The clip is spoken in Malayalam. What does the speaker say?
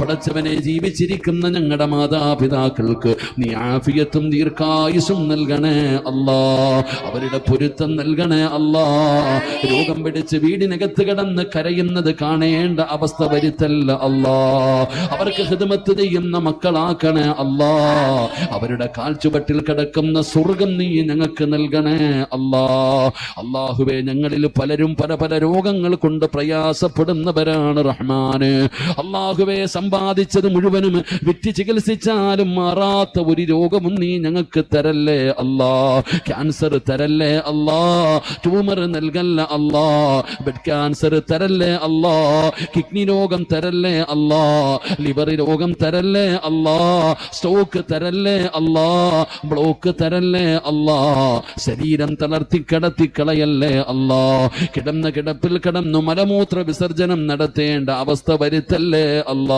പടച്ചവനെ ജീവിച്ചിരിക്കുന്ന ഞങ്ങളുടെ മാതാപിതാക്കൾക്ക് നീ ആഫിയത്തും ദീർഘായുസും നൽകണേ അല്ലാ. അവരുടെ പൊരുത്തം നൽകണേ അല്ലാ. രോഗം പിടിച്ച് വീടിനകത്ത് കിടന്ന് കരയുന്നത് കാണേണ്ട അവസ്ഥ വരുത്തല്ല അല്ലാ. അവർക്ക് ഹിതമത്ത് ചെയ്യുന്ന മക്കളാക്കണേ അല്ലാ. അവരുടെ കാൽച്ചുവട്ടിൽ കിടക്കുന്ന സ്വർഗം നീ ഞങ്ങൾക്ക് നൽകണേ അല്ലാ. അള്ളാഹുവെ ഞങ്ങളിൽ പലരും പല പല രോഗങ്ങൾ കൊണ്ട് പ്രയാസപ്പെടുന്നവരാണ് റഹ്മാന്. അള്ളാഹുവെ സമ്പാദിച്ചത് മുഴുവനും വിറ്റ് ചികിത്സിച്ചാലും മാറാത്ത ഒരു രോഗവും നീ ഞങ്ങൾക്ക് തരല്ലേ അല്ലാ. ക്യാൻസർ തരല്ലേ അല്ലാ. ട്യൂമർ നൽകല്ല അല്ലാ. ബ്ലഡ് ക്യാൻസർ തരല്ലേ അല്ലാ. കിഡ്നി രോഗം തരല്ലേ അല്ലാ. ലിവർ രോഗം തരല്ലേ അല്ലാ. സ്റ്റോക്ക് തരല്ലേ അല്ലാ. ബ്ലോക്ക് തരല്ലേ അല്ലാ. ശരീരം തളർത്തി കിടത്തി കളയല്ലേ അല്ലാ. കിടന്ന കിടപ്പിൽ കിടന്നു മലമൂത്ര വിസർജനം നടത്തേണ്ട അവസ്ഥ വരുത്തല്ലേ അല്ലാ.